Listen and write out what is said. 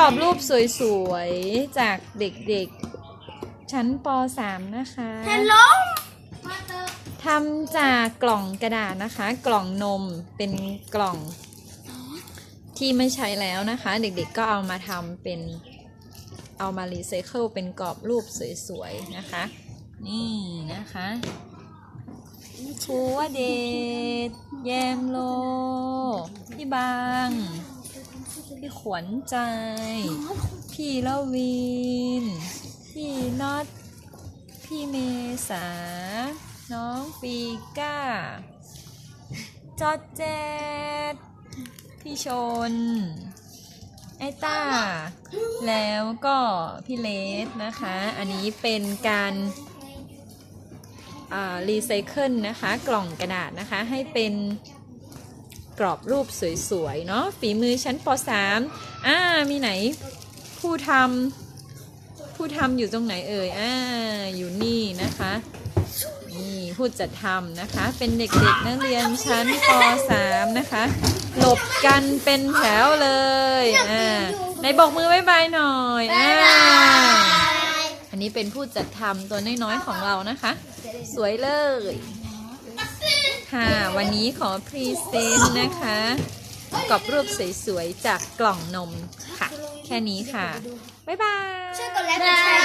กรอบรูปสวยๆ จากเด็กๆ ชั้นป .3 นะคะฮัลโหลทำจากกล่องกระดาษนะคะ กล่องนมเป็นกล่องที่ไม่ใช้แล้วนะคะ เด็กๆก็เอามาทำเป็นเอามารีไซเคิลเป็นกรอบรูปสวยๆนะคะ นี่นะคะภูวเดชแยมโล พี่บาง พี่ขวัญใจ พี่ละวิน พี่น็อต พี่เมษา น้องปีก้า จอดแจดพี่ชน ไอต้า แล้วก็พี่เลสนะคะ อันนี้เป็นการรีไซเคิลนะคะ กล่องกระดาษนะคะให้เป็น กรอบรูปสวยๆเนาะฝีมือชั้นป .3 อ่ามีไหนผู้ทำผู้ทำอยู่ตรงไหนเอ่ยอ่าอยู่นี่นะคะนี่ผู้จัดทำนะคะ เป็นเด็กๆนักเรียนชั้นป .3 นะคะ หลบกันเป็นแถวเลยอ่าในบอกมือบ๊ายบายหน่อยอ่าอันนี้เป็นผู้จัดทำตัวน้อยๆของเรานะคะ สวยเลย ค่ะ วันนี้ขอพรีเซนต์นะคะกรอบรูปสวยๆ จากกล่องนมค่ะ แค่นี้ค่ะ บ๊ายบาย